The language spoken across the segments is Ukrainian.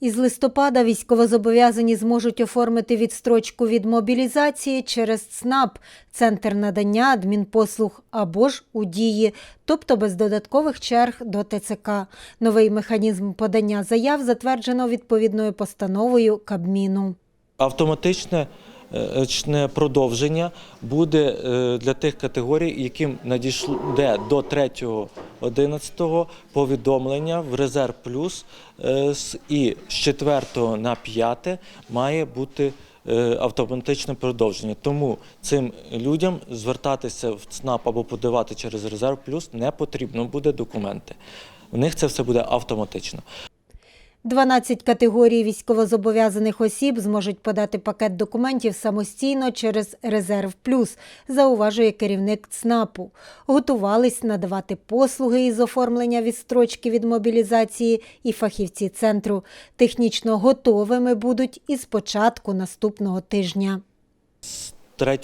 Із листопада військовозобов'язані зможуть оформити відстрочку від мобілізації через ЦНАП – центр надання адмінпослуг або ж у дії, тобто без додаткових черг до ТЦК. Новий механізм подання заяв затверджено відповідною постановою Кабміну. Автоматичне е, продовження буде е, для тих категорій, яким надійде до 3.11 повідомлення в резерв плюс е, і з 4 на 5 має бути е, автоматичне продовження. Тому цим людям звертатися в ЦНАП або подавати через резерв плюс не потрібно буде документи. У них це все буде автоматично. 12 категорій військовозобов'язаних осіб зможуть подати пакет документів самостійно через Резерв Плюс, зауважує керівник ЦНАПу. Готувались надавати послуги із оформлення відстрочки від мобілізації і фахівці центру. Технічно готовими будуть із початку наступного тижня. 3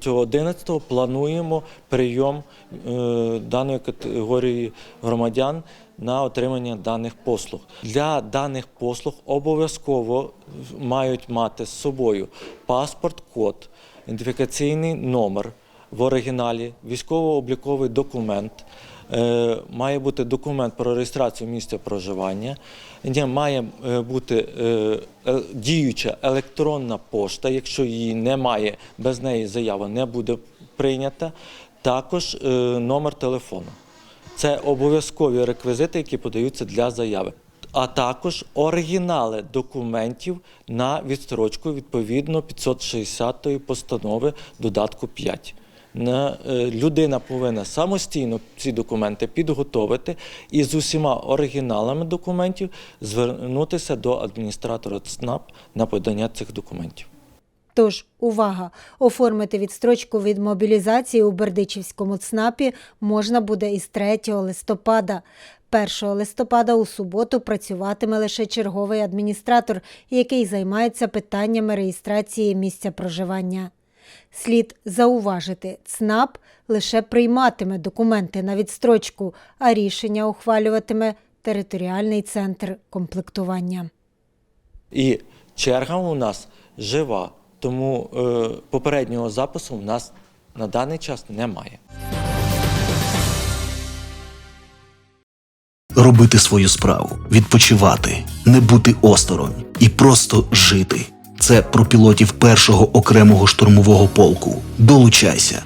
цього 11 плануємо прийом е, даної категорії громадян на отримання даних послуг. Для даних послуг обов'язково мають мати з собою паспорт, код, ідентифікаційний номер в оригіналі, військово-обліковий документ. Е, Має бути документ про реєстрацію місця проживання, має е, бути е, діюча електронна пошта. Якщо її немає, без неї заява не буде прийнята. Також номер телефону. Це обов'язкові реквізити, які подаються для заяви. А також оригінали документів на відстрочку відповідно 560 постанови додатку 5. Е, Людина повинна самостійно ці документи підготовити і з усіма оригіналами документів звернутися до адміністратора ЦНАП на подання цих документів. Тож, увага! Оформити відстрочку від мобілізації у Бердичівському ЦНАПі можна буде із 3 листопада. 1 листопада у суботу працюватиме лише черговий адміністратор, який займається питаннями реєстрації місця проживання. Слід зауважити, ЦНАП лише прийматиме документи на відстрочку, а рішення ухвалюватиме територіальний центр комплектування. І черга у нас жива, тому е, попереднього запису у нас на даний час немає. робити свою справу, відпочивати, не бути осторонь і просто жити. Це про пілотів першого окремого штурмового полку. Долучайся.